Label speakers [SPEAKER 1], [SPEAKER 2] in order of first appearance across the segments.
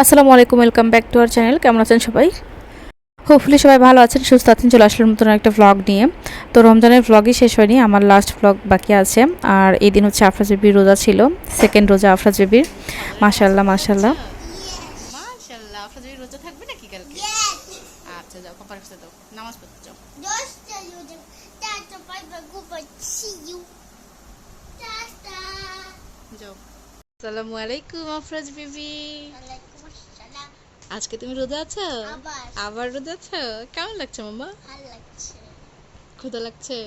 [SPEAKER 1] আসসালামু আলাইকুম welcome back to our channel কেমন আছেন সবাই? হোপফুলি সবাই ভালো আছেন সুস্থ আছেন। চলে আসলাম নতুন একটা ভ্লগ নিয়ে। তো রমজানের ভ্লগই শেষ হয়নি আমার লাস্ট ভ্লগ বাকি আছে। আর এই দিন হচ্ছে আফরাজবির রোজা ছিল সেকেন্ড রোজা আফরাজবির মাশাল্লাহ মাশাল্লাহ
[SPEAKER 2] মাশাআল্লাহ। আপনাদের রোজা থাকবে নাকি কালকে? আচ্ছা যাও। আসসালামু আলাইকুম আফরাজ বিবি আজকে তুমি রোজা আছো?
[SPEAKER 3] আবার।
[SPEAKER 2] রোজা আছো? কেমন লাগছে মামা। ক্ষুধা লাগছে?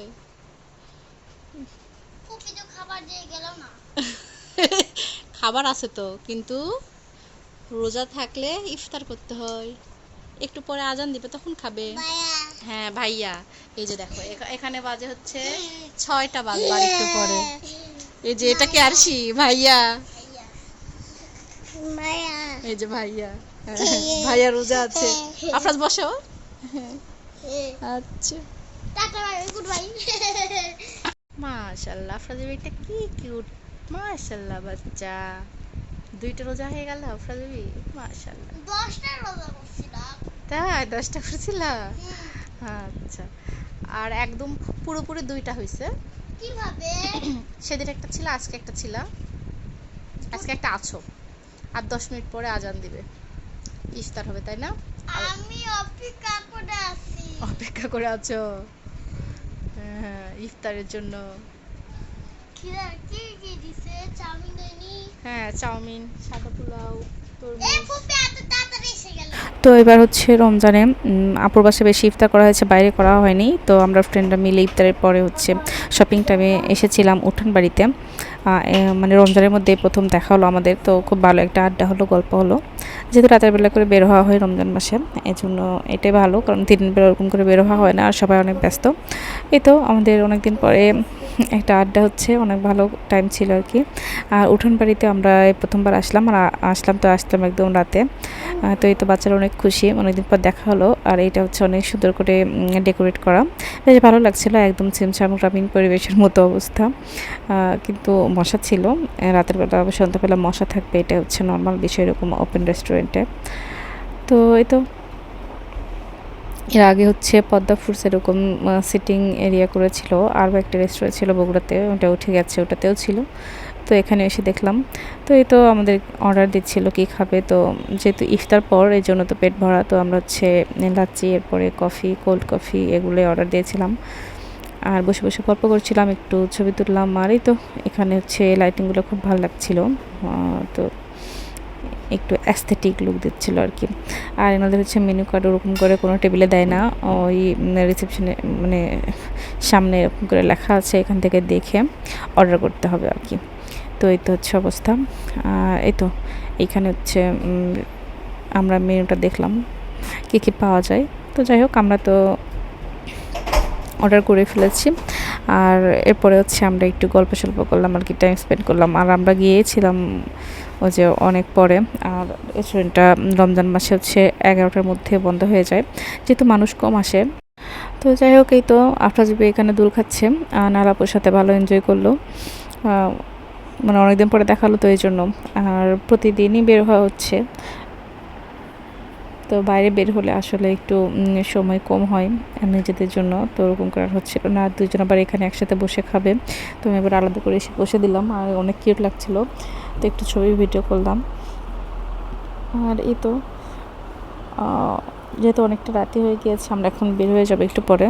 [SPEAKER 3] খাবার
[SPEAKER 2] আছে তো কিন্তু রোজা থাকলে ইফতার করতে হয়। একটু পরে আজান দিবে তখন খাবে। হ্যাঁ ভাইয়া। এই যে দেখো এখানে বাজে হচ্ছে ছয়টা বাজবে আর একটু পরে। এই যে এটা কি আরশি? ভাইয়া। এই যে ভাইয়া। হ্যাঁ, ভাইয়া রোজা আছে। আফরাজ বসো। আচ্ছা।
[SPEAKER 3] Good bye.
[SPEAKER 2] মাশাল্লাহ আফরাজের এটা কি কিউট মাশাল্লাহ বাচ্চা। দুইটা রোজা হয়ে গেল আফরাজবি মাশাল্লাহ।
[SPEAKER 3] দশটা রোজা করছিলাম।
[SPEAKER 2] তাই দশটা করছিল আচ্ছা। আর একদম পুরোপুরি দুইটা হয়েছে
[SPEAKER 3] কীভাবে?
[SPEAKER 2] সেদিন একটা ছিল আজকে একটা ছিল। আজকে একটা আছো আর দশ মিনিট পরে আজান দিবে ইফতার হবে তাই না
[SPEAKER 3] আমি অপেক্ষা করে আছি।
[SPEAKER 2] অপেক্ষা করে আছো হ্যাঁ ইফতারের জন্য
[SPEAKER 3] কি- কি দিছে? চাউমিন?
[SPEAKER 2] হ্যাঁ চাউমিন সাদা পোলাও
[SPEAKER 3] এ,
[SPEAKER 1] তো এবার হচ্ছে রমজানে আপুর বাসে বেশি ইফতার করা হয়েছে, বাইরে করা হয়নি। তো আমরা ফ্রেন্ডরা মিলে ইফতারের পরে হচ্ছে শপিং টাইমে এসেছিলাম উঠান বাড়িতে মানে রমজানের মধ্যে প্রথম দেখা হলো আমাদের, তো খুব ভালো একটা আড্ডা হলো, গল্প হলো। যেহেতু রাতের বেলা করে বের হওয়া হয় রমজান মাসে জন্য এটাই ভালো, কারণ দিনের বেলা ওরকম করে বের হওয়া হয় না, আর সবাই অনেক ব্যস্ত। এই তো আমাদের অনেক দিন পরে একটা আড্ডা হচ্ছে, অনেক ভালো টাইম ছিল আর কি আর উঠান বাড়িতে আমরা প্রথমবার আসলাম, আর আসলাম তো আসলাম একদম রাতে। তো এই তো বাচ্চারা অনেক খুশি, অনেকদিন পর দেখা হলো। আর এটা হচ্ছে অনেক সুন্দর করে ডেকোরেট করা। বেশ ভালো লাগছিল, একদম ছিমছাম গ্রামীণ পরিবেশের মতো অবস্থা। কিন্তু মশা ছিল। রাতের বেলা, সন্ধ্যাবেলা মশা থাকবে, এটা হচ্ছে নর্মাল বিষয়, এরকম ওপেন রেস্টুরেন্টে তো এই তো এর আগে হচ্ছে পদ্মা ফুডস এরকম সিটিং এরিয়া করেছিল। আরও একটা রেস্টুরেন্ট ছিল বগুড়াতে, ওটা উঠে গেছে, ওটাতেও ছিল। তো এখানে এসে দেখলাম। তো এই তো আমাদের অর্ডার দিচ্ছিল কি খাবে। তো যেহেতু ইফতার পর, এই জন্য তো পেট ভরা। তো আমরা হচ্ছে লাচ্ছি, এরপরে কফি কোল্ড কফি এগুলোই অর্ডার দিয়েছিলাম। আর বসে বসে গল্প করছিলাম, একটু ছবি তুললাম। আর এই তো এখানে হচ্ছে লাইটিংগুলো খুব ভালো লাগছিল। তো একটু অ্যাস্থেটিক লুক দিচ্ছিল আর কি। আর এনাদের হচ্ছে মেনু কার্ড ওরকম করে কোনো টেবিলে দেয় না। ওই রিসেপশনে মানে সামনে এরকম করে লেখা আছে, এখান থেকে দেখে অর্ডার করতে হবে আর কি। তো এই তো হচ্ছে অবস্থা। এই তো, এইখানে হচ্ছে আমরা মেনুটা দেখলাম, কী কী পাওয়া যায়। তো যাই হোক, আমরা তো অর্ডার করে ফেলেছি। আর এরপরে হচ্ছে আমরা একটু গল্প সল্প করলাম, আর কি টাইম স্পেন্ড করলাম। আর আমরা গিয়েছিলাম ওই যে অনেক পরে, আর রেস্টুরেন্টটা রমজান মাসে হচ্ছে এগারোটার মধ্যে বন্ধ হয়ে যায়, যেহেতু মানুষ কম আসে। তো যাই হোক, এই তো আফরাজবি এখানে দুল খাচ্ছে। আর নালাপুর সাথে ভালো এনজয় করল। মানে অনেকদিন পরে দেখাল তো এই জন্য। আর প্রতিদিনই বের হওয়া হচ্ছে। তো বাইরে বের হলে আসলে একটু সময় কম হয় নিজেদের জন্য, তো ওরকম করার হচ্ছিল না। দুজন আবার এখানে একসাথে বসে খাবে। তো আমি এবার আলাদা করে এসে বসে দিলাম। আর অনেক কিউট লাগছিল। তো একটু ছবি ভিডিও করলাম। আর এই তো যেহেতু অনেকটা রাতি হয়ে গিয়েছে, আমরা এখন বের হয়ে যাব একটু পরে।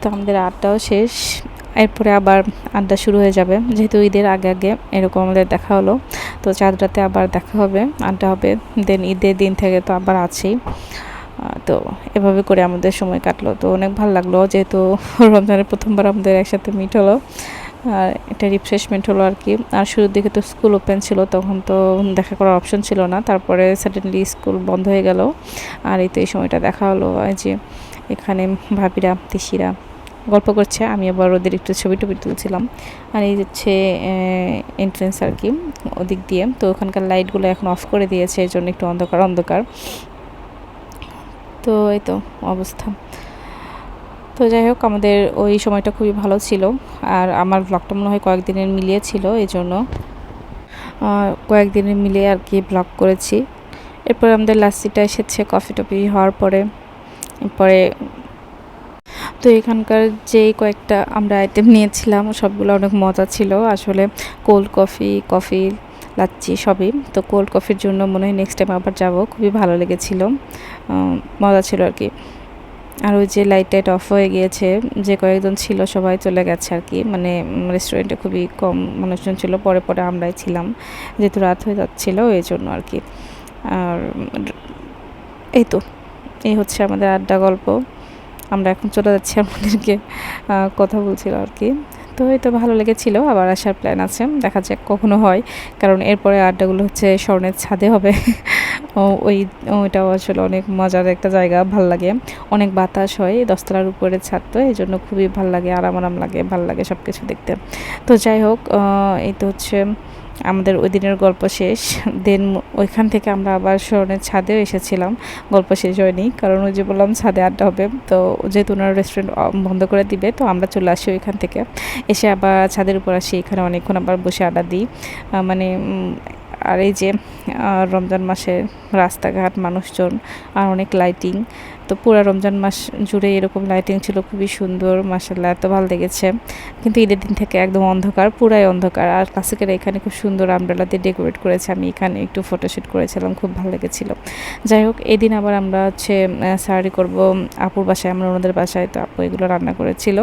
[SPEAKER 1] তো আমাদের আড্ডাও শেষ। এরপরে আবার আড্ডা শুরু হয়ে যাবে। যেহেতু ঈদের আগে আগে এরকম আমাদের দেখা হলো। তো চাঁদ রাতে আবার দেখা হবে, আড্ডা হবে। দেন ঈদের দিন থেকে তো আবার আছেই। তো এভাবে করে আমাদের সময় কাটলো। তো অনেক ভালো লাগল যেহেতু রমজানের প্রথমবার আমাদের একসাথে মিট হলো। আর একটা রিফ্রেশমেন্ট হলো আর কি। আর শুরুর দিকে তো স্কুল ওপেন ছিল, তখন তো দেখা করার অপশন ছিল না। তারপরে সাডেনলি স্কুল বন্ধ হয়ে গেল। আর এই তো এই সময়টা দেখা হলো। যে এখানে ভাবিরা তিসিরা গল্প করছে, আমি আবার ওদের একটু ছবি টবি তুলছিলাম। আর এই হচ্ছে এন্ট্রেন্স আর কি, ওদিক দিয়ে। তো ওখানকার লাইটগুলো এখন অফ করে দিয়েছে এই জন্য একটু অন্ধকার অন্ধকার। তো এই তো অবস্থা। তো যাই হোক, আমাদের ওই সময়টা খুবই ভালো ছিল। আর আমার ব্লগটা মনে হয় কয়েকদিনের মিলিয়ে ছিল এই জন্য কয়েকদিনের মিলিয়ে আর কি ব্লগ করেছি। এরপর আমাদের লাস্সিটা এসেছে কফি টফি হওয়ার পরে। এরপরে তো এখানকার যেই কয়েকটা আমরা আইটেম নিয়েছিলাম, সবগুলো অনেক মজা ছিল। আসলে কোল্ড কফি কফি লাচ্ছি সবই। তো কোল্ড কফির জন্য মনে হয় নেক্সট টাইম আবার যাব। খুবই ভালো লেগেছিল। মজা ছিল আর কি। আর ওই যে লাইট টাইট অফ হয়ে গিয়েছে, যে কয়েকজন ছিল সবাই চলে গেছে আর কি। মানে রেস্টুরেন্টে খুবই কম মানুষজন ছিল, পরে পরে আমরাই ছিলাম। যেহেতু রাত হয়ে যাচ্ছিল, এই জন্য আর কি। আর, এই তো, এই হচ্ছে আমাদের আড্ডা গল্প। আমরা এখন চলে যাচ্ছি আহ, কথা বলছিল আর কি। তো এই তো ভালো লেগেছিল আবার আসার প্ল্যান আছে দেখা যাক কখনো হয়। কারণ এরপরে আড্ডাগুলো হচ্ছে স্বর্ণের ছাদে হবে। ওই ওইটাও আসলে অনেক মজার একটা জায়গা ভালো লাগে। অনেক বাতাস হয় দশতলার উপরে ছাদ তো এই জন্য খুবই ভালো লাগে আরাম আরাম লাগে ভালো লাগে সব কিছু দেখতে। তো যাই হোক এই তো হচ্ছে আমাদের ওই দিনের গল্প শেষ। দেন ওইখান থেকে আমরা আবার স্মরণের ছাদেও এসেছিলাম। গল্প শেষ হয়নি, কারণ ওই যে বললাম ছাদে আড্ডা হবে। তো যেহেতু ওনার রেস্টুরেন্ট বন্ধ করে দিবে, তো আমরা চলে আসি ওইখান থেকে। এসে আবার ছাদের উপর আসি, এখানে অনেকক্ষণ আবার বসে আড্ডা দিই। মানে আর এই যে রমজান মাসে রাস্তাঘাট, মানুষজন, আর অনেক লাইটিং তো পুরো রমজান মাস জুড়ে এরকম লাইটিং ছিল, খুবই সুন্দর মাসাল্লাহ এত ভালো লেগেছে। কিন্তু ঈদের দিন থেকে একদম অন্ধকার, পুরাই অন্ধকার। আর ক্লাসিকের এখানে খুব সুন্দর আমব্রেলা দিয়ে ডেকোরেট করেছে, আমি এখানে একটু ফটোশ্যুট করেছিলাম, খুব ভালো লেগেছিলো। যাই হোক, এদিন আবার আমরা হচ্ছে সারি করব আপুর বাসায়, আমরা ওনাদের বাসায়, তো আপু এগুলো রান্না করেছিল।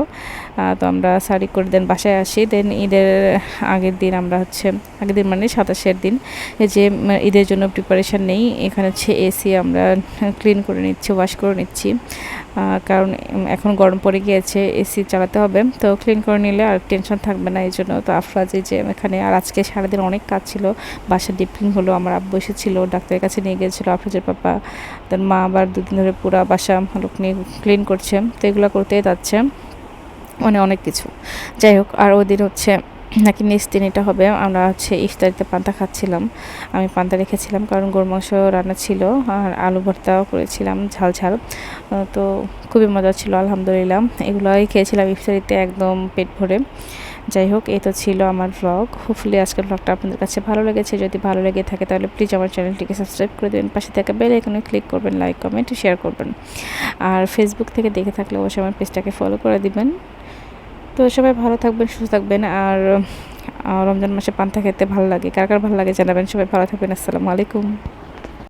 [SPEAKER 1] তো আমরা সারি করে দেন বাসায় আসি। দেন ঈদের আগের দিন আমরা হচ্ছে, আগের দিন মানে সাতাশের দিন যে ঈদের জন্য প্রিপারেশান নেই, এখানে হচ্ছে এসি আমরা ক্লিন করে নিচ্ছি ওয়াশ করে নিচ্ছি। কারণ এখন গরম পড়ে গিয়েছে, এসি চালাতে হবে। তো ক্লিন করে নিলে আর টেনশন থাকবে না এই জন্য তো আফরাজ যে এখানে আর আজকে সারাদিন অনেক কাজ ছিল। বাসা ডিপ ক্লিন হলো, আমার আব্বু এসেছিল, ডাক্তারের কাছে নিয়ে গিয়েছিল, আফরাজের পাপা, তার মা আবার দুদিন ধরে পুরো বাসা লোক নিয়ে ক্লিন করছে। তো এগুলো করতেই যাচ্ছে। মানে অনেক কিছু। যাই হোক, আর ওই দিন হচ্ছে নাকি নেক্সট দিন এটা হবে। আমরা হচ্ছে ইফতারিতে পান্তা খাচ্ছিলাম। আমি পান্তা রেখেছিলাম কারণ গরু মাংস রান্না ছিল আর আলু ভর্তাও করেছিলাম ঝাল ঝাল। তো খুবই মজা ছিল, আলহামদুলিল্লাহ। এগুলোই খেয়েছিলাম ইফতারিতে একদম পেট ভরে। যাই হোক, এই তো ছিল আমার ব্লগ হোপফুলি আজকের ব্লগটা আপনাদের কাছে ভালো লেগেছে। যদি ভালো লেগে থাকে তাহলে প্লিজ আমার চ্যানেলটিকে সাবস্ক্রাইব করে দেবেন। পাশে থাকা বেল এখানে ক্লিক করবেন লাইক কমেন্ট শেয়ার করবেন। আর ফেসবুক থেকে দেখে থাকলে অবশ্যই আমার পেজটাকে ফলো করে দিবেন। তো সবাই ভালো থাকবেন, সুস্থ থাকবেন আর রমজান মাসে পান্তা খেতে ভালো লাগে। কার কার ভালো লাগে জানাবেন? সবাই ভালো থাকবেন, আসসালামু আলাইকুম।